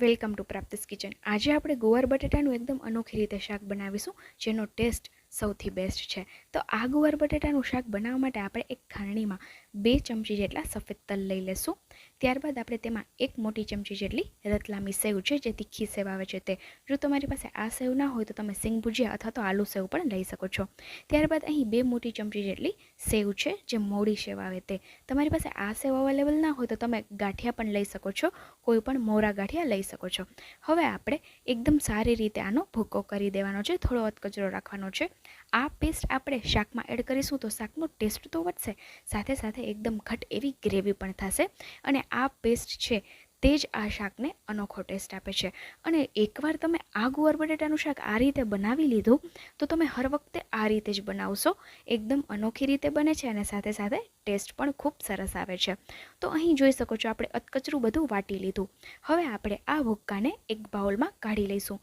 Welcome to પ્રાપ્તિસ kitchen. આજે આપણે ગુવાર બટેટાનું એકદમ અનોખી રીતે શાક બનાવીશું, જેનો ટેસ્ટ સૌથી બેસ્ટ છે. તો આ ગુવાર બટેટાનું શાક બનાવવા માટે આપણે એક ખાંડણીમાં બે ચમચી જેટલા સફેદ તલ લઈ લેશું. ત્યારબાદ આપણે તેમાં એક મોટી ચમચી જેટલી રતલામી સેવ છે, જે તીખી સેવ આવે છે તે. જો તમારી પાસે આ સેવ ના હોય તો તમે સિંગ ભુજિયા અથવા તો આલુ સેવ પણ લઈ શકો છો. ત્યારબાદ અહીં બે મોટી ચમચી જેટલી સેવ છે, જે મોડી સેવ આવે તે. તમારી પાસે આ સેવ અવેલેબલ ના હોય તો તમે ગાંઠિયા પણ લઈ શકો છો, કોઈ પણ મોરા ગાંઠિયા લઈ શકો છો. હવે આપણે એકદમ સારી રીતે આનો ભૂકો કરી દેવાનો છે, થોડો અધકચરો રાખવાનો છે. આ પેસ્ટ આપણે શાકમાં એડ કરીશું તો શાકનો ટેસ્ટ તો વધશે. સાથે સાથે એકદમ ઘટ એવી ગ્રેવી પણ થશે અને આ પેસ્ટ છે તે જ આ શાકને અનોખો ટેસ્ટ આપે છે. અને એકવાર તમે આ ગુવાર બટેટાનું શાક આ રીતે બનાવી લીધું તો તમે હર વખતે આ રીતે જ બનાવશો. એકદમ અનોખી રીતે બને છે અને સાથે સાથે ટેસ્ટ પણ ખૂબ સરસ આવે છે. તો અહીં જોઈ શકો છો આપણે અતકચરું બધું વાટી લીધું. હવે આપણે આ ભૂક્કાને એક બાઉલમાં કાઢી લઈશું.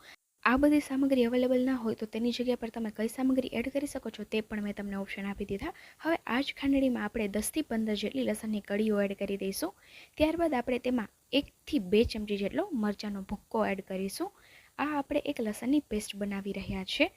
આ બધી સામગ્રી અવેલેબલ ના હોય તો તેની જગ્યા પર તમે કઈ સામગ્રી એડ કરી શકો છો તે પણ મેં તમને ઓપ્શન આપી દીધા. હવે આ જ ખાંડણીમાં આપણે દસથી પંદર જેટલી લસણની કળીઓ એડ કરી દઈશું. ત્યારબાદ આપણે તેમાં એકથી બે ચમચી જેટલો મરચાંનો ભૂક્કો એડ કરીશું. આ આપણે એક લસણની પેસ્ટ બનાવી રહ્યા છે.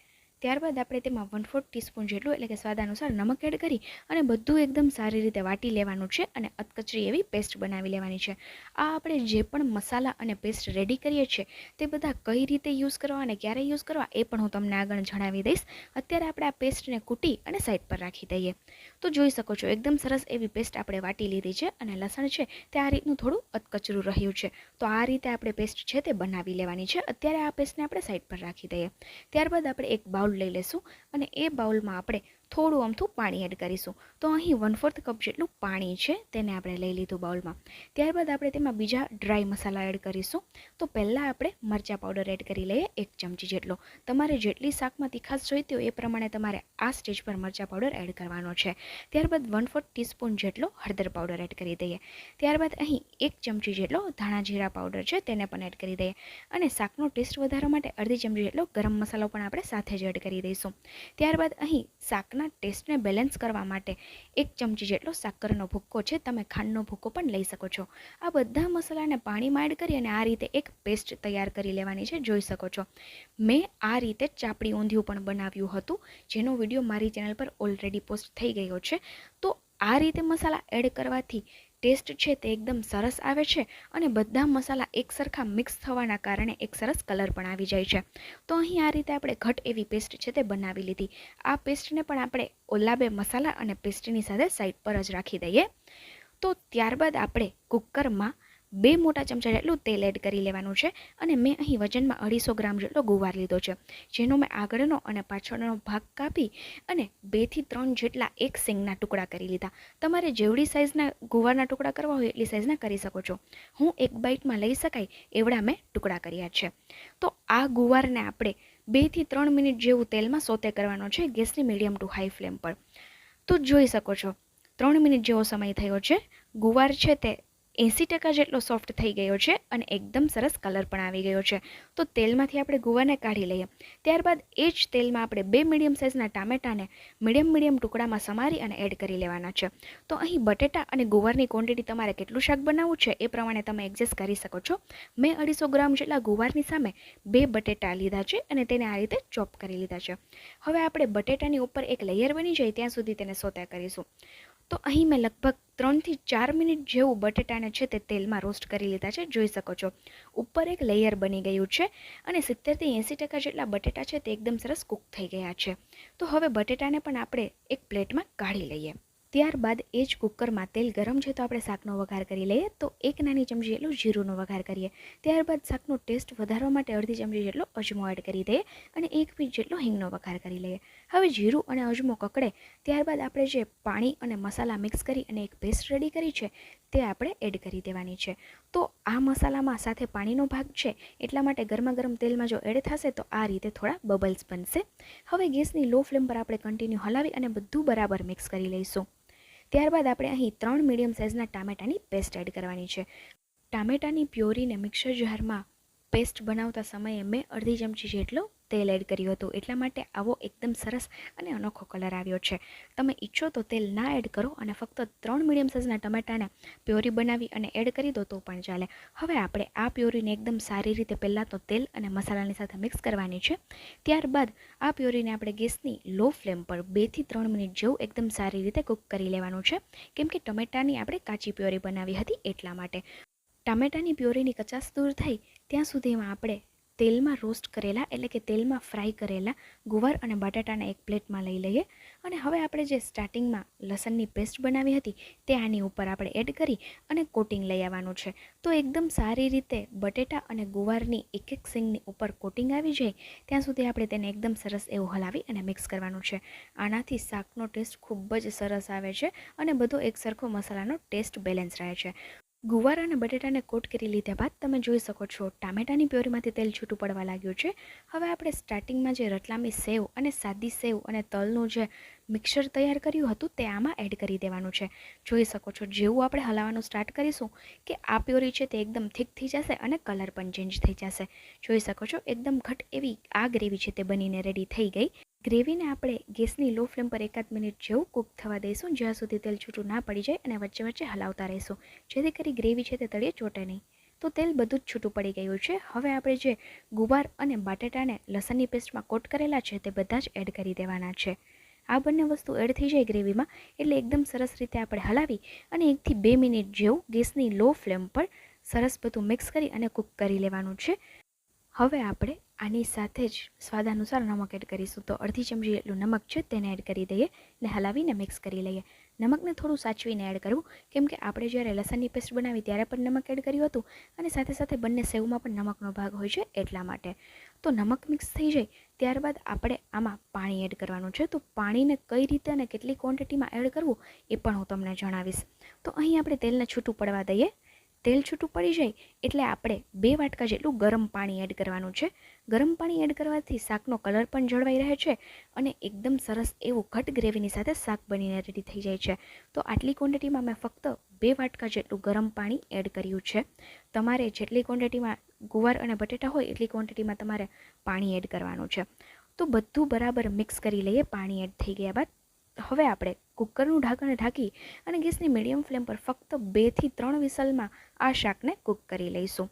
ત્યારબાદ આપણે તેમાં વન ફોર્થ ટીસ્પૂન જેટલું, એટલે કે સ્વાદ અનુસાર નમક એડ કરી અને બધું એકદમ સારી રીતે વાટી લેવાનું છે અને અતકચરી એવી પેસ્ટ બનાવી લેવાની છે. આ આપણે જે પણ મસાલા અને પેસ્ટ રેડી કરીએ છીએ, તે બધા કઈ રીતે યુઝ કરવા અને ક્યારે યુઝ કરવા, એ પણ હું તમને આગળ જણાવી દઈશ. અત્યારે આપણે આ પેસ્ટને કૂટી અને સાઈડ પર રાખી દઈએ. તો જોઈ શકો છો, એકદમ સરસ એવી પેસ્ટ આપણે વાટી લીધી છે અને લસણ છે તે આ રીતનું થોડું અતકચરું રહ્યું છે. તો આ રીતે આપણે પેસ્ટ છે તે બનાવી લેવાની છે. અત્યારે આ પેસ્ટને આપણે સાઈડ પર રાખી દઈએ. ત્યારબાદ આપણે એક બાઉલ લઈ લેશું અને એ બાઉલમાં આપણે થોડું અમથું પાણી એડ કરીશું. તો અહીં વન ફોર્થ કપ જેટલું પાણી છે, તેને આપણે લઈ લીધું બાઉલમાં. ત્યારબાદ આપણે તેમાં બીજા ડ્રાય મસાલા એડ કરીશું. તો પહેલાં આપણે મરચાં પાવડર એડ કરી લઈએ એક ચમચી જેટલો. તમારે જેટલી શાકમાં તીખાશ જોઈતી હોય એ પ્રમાણે તમારે આ સ્ટેજ પર મરચાં પાવડર એડ કરવાનો છે. ત્યારબાદ વન ફોર્થ ટીસ્પૂન જેટલો હળદર પાવડર એડ કરી દઈએ. ત્યારબાદ અહીં એક ચમચી જેટલો ધાણા જીરા પાવડર છે, તેને પણ એડ કરી દઈએ. અને શાકનો ટેસ્ટ વધારવા માટે અડધી ચમચી જેટલો ગરમ મસાલો પણ આપણે સાથે જ એડ કરી દઈશું. ત્યારબાદ અહીં શાકના ટેસ્ટને બેલેન્સ કરવા માટે એક ચમચી જેટલો સાકરનો ભૂક્કો છે, તમે ખાંડનો ભૂક્કો પણ લઈ શકો છો. આ બધા મસાલાને પાણીમાં એડ કરી અને આ રીતે એક પેસ્ટ તૈયાર કરી લેવાની છે, જોઈ શકો છો. મેં આ રીતે ચાપડી ઊંધિયું પણ બનાવ્યું હતું, જેનો વીડિયો મારી ચેનલ પર ઓલરેડી પોસ્ટ થઈ ગયો છે. તો આ રીતે મસાલા એડ કરવાથી ટેસ્ટ છે તે એકદમ સરસ આવે છે અને બધા મસાલા એક સરખા મિક્સ થવાના કારણે એક સરસ કલર પણ આવી જાય છે. તો અહીં આ રીતે આપણે ઘટ એવી પેસ્ટ છે તે બનાવી લીધી. આ પેસ્ટને પણ આપણે ઓલા બે મસાલા અને પેસ્ટની સાથે સાઈડ પર જ રાખી દઈએ. તો ત્યારબાદ આપણે કુકરમાં બે મોટા ચમચા જેટલું તેલ એડ કરી લેવાનું છે અને મેં અહીં વજનમાં અઢીસો ગ્રામ જેટલો ગુવાર લીધો છે, જેનો મેં આગળનો અને પાછળનો ભાગ કાપી અને બેથી ત્રણ જેટલા એક સિંગના ટુકડા કરી લીધા. તમારે જેવડી સાઇઝના ગુવારના ટુકડા કરવા હોય એટલી સાઇઝના કરી શકો છો. હું એક બાઇટમાં લઈ શકાય એવડા મેં ટુકડા કર્યા છે. તો આ ગુવારને આપણે બેથી ત્રણ મિનિટ જેવું તેલમાં સોતે કરવાનો છે ગેસની મીડિયમ ટુ હાઈ ફ્લેમ પર. તો જોઈ શકો છો, ત્રણ મિનિટ જેવો સમય થયો છે. ગુવાર છે તે એંસી ટકા જેટલો સોફ્ટ થઈ ગયો છે અને એકદમ સરસ કલર પણ આવી ગયો છે. તો તેલમાંથી આપણે ગુવાને કાઢી લઈએ. ત્યારબાદ એ જ તેલમાં આપણે બે મીડિયમ સાઇઝના ટામેટાને મીડિયમ મીડિયમ ટુકડામાં સમારી અને એડ કરી લેવાના છે. તો અહીં બટેટા અને ગુવારની ક્વોન્ટિટી તમારે કેટલું શાક બનાવવું છે એ પ્રમાણે તમે એડજસ્ટ કરી શકો છો. મેં અઢીસો ગ્રામ જેટલા ગુવારની સામે બે બટેટા લીધા છે અને તેને આ રીતે ચોપ કરી લીધા છે. હવે આપણે બટેટાની ઉપર એક લેયર બની જાય ત્યાં સુધી તેને સોતા કરીશું. તો અહીં મેં લગભગ ત્રણથી ચાર મિનિટ જેવું બટેટાને છે તે તેલમાં રોસ્ટ કરી લીધા છે, જોઈ શકો છો. ઉપર એક લેયર બની ગયું છે અને સિત્તેરથી એંસી ટકા જેટલા બટેટા છે તે એકદમ સરસ કૂક થઈ ગયા છે. તો હવે બટેટાને પણ આપણે એક પ્લેટમાં કાઢી લઈએ. ત્યારબાદ એ જ કુકરમાં તેલ ગરમ છે તો આપણે શાકનો વઘાર કરી લઈએ. તો એક નાની ચમચી જેટલું જીરુંનો વઘાર કરીએ. ત્યારબાદ શાકનો ટેસ્ટ વધારવા માટે અડધી ચમચી જેટલો અજમો એડ કરી દઈએ અને એક પીસ જેટલો હિંગનો વઘાર કરી લઈએ. હવે જીરું અને અજમો કકડે. ત્યારબાદ આપણે જે પાણી અને મસાલા મિક્સ કરી અને એક પેસ્ટ રેડી કરી છે તે આપણે એડ કરી દેવાની છે. તો આ મસાલામાં સાથે પાણીનો ભાગ છે એટલા માટે ગરમા ગરમ તેલમાં જો એડ થશે તો આ રીતે થોડા બબલ્સ બનશે. હવે ગેસની લો ફ્લેમ પર આપણે કન્ટિન્યુ હલાવી અને બધું બરાબર મિક્સ કરી લઈશું. ત્યારબાદ આપણે અહીં ત્રણ મીડિયમ સાઇઝના ટામેટાની પેસ્ટ એડ કરવાની છે. ટામેટાની પ્યોરીને મિક્સર જારમાં પેસ્ટ બનાવતા સમયે મેં અડધી ચમચી જેટલો તેલ એડ કર્યું હતું. એટલા માટે આવો એકદમ સરસ અને અનોખો કલર આવ્યો છે. તમે ઈચ્છો તો તેલ ના એડ કરો અને ફક્ત ત્રણ મીડિયમ સાઇઝના ટમેટાને પ્યોરી બનાવી અને એડ કરી દો તો પણ ચાલે. હવે આપણે આ પ્યોરીને એકદમ સારી રીતે પહેલાં તો તેલ અને મસાલાની સાથે મિક્સ કરવાની છે. ત્યારબાદ આ પ્યોરીને આપણે ગેસની લો ફ્લેમ પર બેથી ત્રણ મિનિટ જેવું એકદમ સારી રીતે કૂક કરી લેવાનું છે. કેમ કે ટમેટાની આપણે કાચી પ્યોરી બનાવી હતી એટલા માટે. ટામેટાની પ્યોરીની કચાસ દૂર થાય ત્યાં સુધીમાં આપણે તેલમાં રોસ્ટ કરેલા, એટલે કે તેલમાં ફ્રાય કરેલા ગુવાર અને બટાટાને એક પ્લેટમાં લઈ લઈએ. અને હવે આપણે જે સ્ટાર્ટિંગમાં લસણની પેસ્ટ બનાવી હતી, તે આની ઉપર આપણે એડ કરી અને કોટિંગ લઈ આવવાનું છે. તો એકદમ સારી રીતે બટેટા અને ગુવારની એક એક સિંગની ઉપર કોટિંગ આવી જાય, ત્યાં સુધી આપણે તેને એકદમ સરસ એવું હલાવી અને મિક્સ કરવાનું છે. આનાથી શાકનો ટેસ્ટ ખૂબ જ સરસ આવે છે અને બધો એક સરખો મસાલાનો ટેસ્ટ બેલેન્સ રહે છે. ગુવાર અને બટેટાને કોટ કરી લીધા બાદ તમે જોઈ શકો છો, ટામેટાની પ્યોરીમાંથી તેલ છૂટું પડવા લાગ્યું છે. હવે આપણે સ્ટાર્ટિંગમાં જે રતલામી સેવ અને સાદી સેવ અને તલનું જે મિક્સર તૈયાર કર્યું હતું તે આમાં એડ કરી દેવાનું છે. જોઈ શકો છો, જેવું આપણે હલાવવાનું સ્ટાર્ટ કરીશું કે આ પ્યોરી છે તે એકદમ થીક થઈ જશે અને કલર પણ ચેન્જ થઈ જશે. જોઈ શકો છો, એકદમ ઘટ એવી આ ગ્રેવી છે તે બનીને રેડી થઈ ગઈ. ગ્રેવીને આપણે ગેસની લો ફ્લેમ પર એકાદ મિનિટ જેવું કૂક થવા દઈશું, જ્યાં સુધી તેલ છૂટું ના પડી જાય અને વચ્ચે વચ્ચે હલાવતા રહીશું. જેથી કરી ગ્રેવી છે તે તળીએ ચોટે નહીં. તો તેલ બધું જ છૂટું પડી ગયું છે. હવે આપણે જે ગુવાર અને બટેટાને લસણની પેસ્ટમાં કોટ કરેલા છે તે બધા જ એડ કરી દેવાના છે. આ બંને વસ્તુ એડ થઈ જાય ગ્રેવીમાં એટલે એકદમ સરસ રીતે આપણે હલાવી અને એકથી બે મિનિટ જેવું ગેસની લો ફ્લેમ પર સરસ બધું મિક્સ કરી અને કૂક કરી લેવાનું છે. હવે આપણે આની સાથે જ સ્વાદ અનુસાર નમક એડ કરીશું. તો અડધી ચમચી જેટલું નમક છે તેને એડ કરી દઈએ ને હલાવીને મિક્સ કરી લઈએ. નમકને થોડું સાચવીને એડ કરવું. કેમ કે આપણે જ્યારે લસણની પેસ્ટ બનાવી ત્યારે પણ નમક એડ કર્યું હતું અને સાથે સાથે બંને સેવમાં પણ નમકનો ભાગ હોય છે એટલા માટે. તો નમક મિક્સ થઈ જાય ત્યારબાદ આપણે આમાં પાણી એડ કરવાનું છે. તો પાણીને કઈ રીતે અને કેટલી ક્વોન્ટિટીમાં એડ કરવું એ પણ હું તમને જણાવીશ. તો અહીં આપણે તેલને છૂટું પડવા દઈએ. તેલ છૂટું પડી જાય એટલે આપણે બે વાટકા જેટલું ગરમ પાણી એડ કરવાનું છે. ગરમ પાણી એડ કરવાથી શાકનો કલર પણ જળવાઈ રહે છે અને એકદમ સરસ એવું ઘટ ગ્રેવીની સાથે શાક બનીને રેડી થઈ જાય છે. તો આટલી ક્વોન્ટિટીમાં મેં ફક્ત બે વાટકા જેટલું ગરમ પાણી એડ કર્યું છે. તમારે જેટલી ક્વોન્ટિટીમાં ગુવાર અને બટેટા હોય એટલી ક્વોન્ટિટીમાં તમારે પાણી એડ કરવાનું છે. તો બધું બરાબર મિક્સ કરી લઈએ, પાણી એડ થઈ ગયા બાદ. હવે આપણે કુકરનું ઢાંકણ ઢાંકી અને ગેસની મીડિયમ ફ્લેમ પર ફક્ત બેથી ત્રણ વિસલમાં આ શાકને કૂક કરી લઈશું.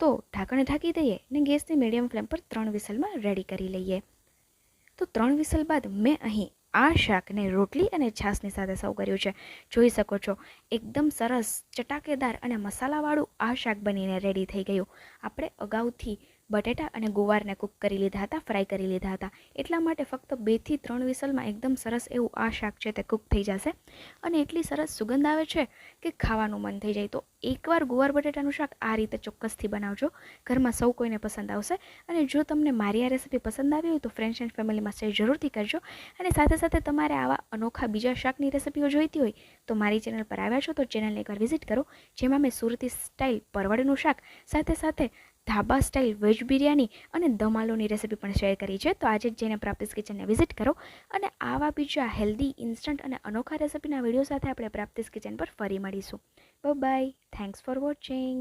તો ઢાંકણ ઢાંકી દઈએ ને ગેસની મીડિયમ ફ્લેમ પર ત્રણ વિસલમાં રેડી કરી લઈએ. તો ત્રણ વિસલ બાદ મેં અહીં આ શાકને રોટલી અને છાશની સાથે સર્વ કર્યું છે. જોઈ શકો છો, એકદમ સરસ, ચટાકેદાર અને મસાલાવાળું આ શાક બનીને રેડી થઈ ગયું. આપણે અગાઉથી બટેટા અને ગુવારને કૂક કરી લીધા હતા ફ્રાય કરી લીધા હતા. એટલા માટે ફક્ત બેથી ત્રણ વિસલમાં એકદમ સરસ એવું આ શાક છે તે કૂક થઈ જશે. અને એટલી સરસ સુગંધ આવે છે કે ખાવાનું મન થઈ જાય. તો એકવાર ગુવાર બટેટાનું શાક આ રીતે ચોક્કસથી બનાવજો. ઘરમાં સૌ કોઈને પસંદ આવશે. અને જો તમને મારી આ રેસીપી પસંદ આવી હોય તો ફ્રેન્ડ્સ એન્ડ ફેમિલીમાં શેર જરૂરથી કરજો. અને સાથે સાથે તમારે આવા અનોખા બીજા શાકની રેસીપીઓ જોઈતી હોય તો મારી ચેનલ પર આવ્યા છો તો ચેનલને એકવાર વિઝિટ કરો, જેમાં મેં સુરતી સ્ટાઇલ પરવળનું શાક સાથે સાથે ધાબા સ્ટાઇલ વેજ બિરયાની અને ધમાલોની રેસીપી પણ શેર કરી છે. તો આજે જઈને પ્રાપ્તિસ કિચનને વિઝિટ કરો અને આવા બીજા હેલ્ધી ઇન્સ્ટન્ટ અને અનોખા રેસીપીના વીડિયો સાથે આપણે પ્રાપ્તિસ કિચન પર ફરી મળીશું. By thanks for watching